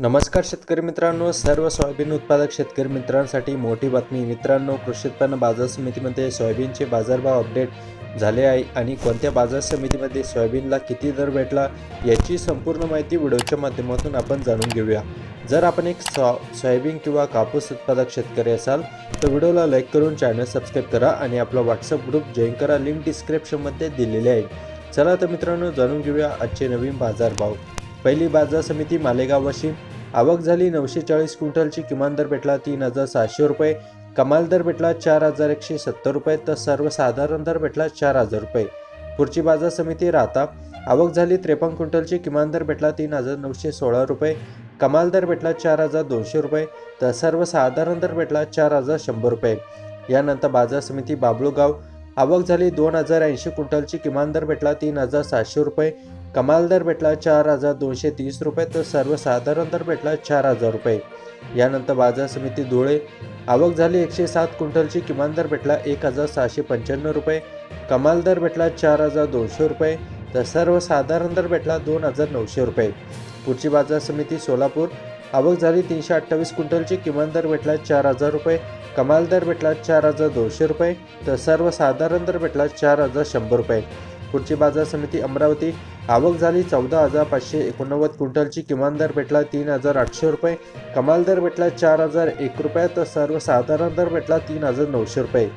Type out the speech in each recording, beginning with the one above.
नमस्कार शेतकरी मित्रांनो सर्व सोयाबीन उत्पादक शेतकरी मित्रांसाठी मोठी बातमी. मित्रांनो कृषी उत्पन्न बाजार समितीमध्ये सोयाबीनचे बाजारभाव अपडेट झाले आहे आणि कोणत्या बाजार समितीमध्ये सोयाबीनला किती दर भेटला याची संपूर्ण माहिती व्हिडिओच्या माध्यमातून आपण जाणून घेऊया. जर आपण एक सॉ सोयाबीन किंवा कापूस उत्पादक शेतकरी असाल तर व्हिडिओला लाईक करून चॅनल सबस्क्राईब करा आणि आपला व्हॉट्सअप ग्रुप जॉईन करा. लिंक डिस्क्रिप्शनमध्ये दिलेले आहे. चला तर मित्रांनो जाणून घेऊया आजचे नवीन बाजारभाव. पहिली बाजार समिती मालेगाव वाशिम आवक झाली नऊशे चाळीस क्विंटलची किमान दर भेटला तीन हजार सहाशे रुपये. कमाल दर भेटला चार हजार एकशे सत्तर रुपये तर सर्वसाधारण दर भेटला चार हजार रुपये. पुढची बाजार समिती राहता. आवक झाली त्रेपन्न क्विंटलची किमान दर भेटला तीन हजार नऊशे सोळा रुपये. कमाल दर भेटला चार हजार दोनशे रुपये तर सर्वसाधारण दर भेटला चार हजार शंभर रुपये. यानंतर बाजार समिती बाबळूगाव. आवक झाली दोन हजार ऐंशी क्विंटलची किमान दर भेटला तीन हजार सातशे रुपये. कमाल दर भेटला चार हजार दोनशे तीस रुपये तर सर्वसाधारण दर भेटला चार हजार रुपये. यानंतर बाजार समिती धुळे आवक झाली एकशे सात क्विंटलची किमान दर भेटला एक हजार सहाशे पंच्याण्णव रुपये. कमाल दर भेटला चार हजार दोनशे रुपये तर सर्वसाधारण दर भेटला दोन हजार नऊशे रुपये. पुढची बाजार समिती सोलापूर आवक झाली तीनशे अठ्ठावीस क्विंटलची किमान दर भेटला चार हजार रुपये. कमाल दर भेटला चार हजार दोनशे रुपये तर सर्वसाधारण दर भेटला चार हजार शंभर रुपये. पुढची बाजार समिती अमरावती आवक झाली चौदा हजार पाचशे एकोणनव्वद क्विंटलची. किमान दर भेटला तीन हजार आठशे रुपये. कमाल दर भेटला चार हजार एक रुपये. तर सर्वसाधारण दर भेटला तीन हजार नऊशे रुपये.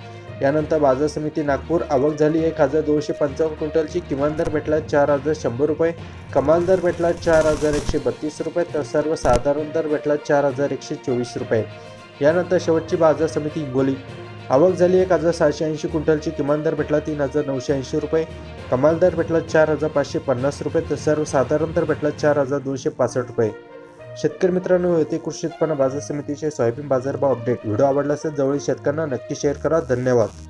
यानंतर बाजार समिती नागपूर आवक झाली एक हजार दोनशे पंचावन्न क्विंटलची. किमान दर भेटला चार हजार शंभर रुपये. कमाल दर भेटला चार हजार एकशे बत्तीस रुपये. तर सर्वसाधारण दर भेटला चार हजार एकशे चोवीस रुपये. यानंतर शेवटची बाजार समिती हिंगोली. आवक झाली एक हजार सहाशे ऐंशी क्विंटलची किमान दर भेटला तीन हजार नऊशे ऐंशी रुपये. कमाल दर भेटला चार हजार पाचशे पन्नास रुपये. तर सर्वसाधारण दर भेटला चार हजार दोनशे पासष्ट रुपये. शेतकरी मित्रांनो होते कृषी उत्पन्न बाजार समितीचे सोयाबीन बाजारभाव अपडेट व्हिडिओ आवडला असेल जवळील शेतकऱ्यांना नक्की शेअर करा. धन्यवाद.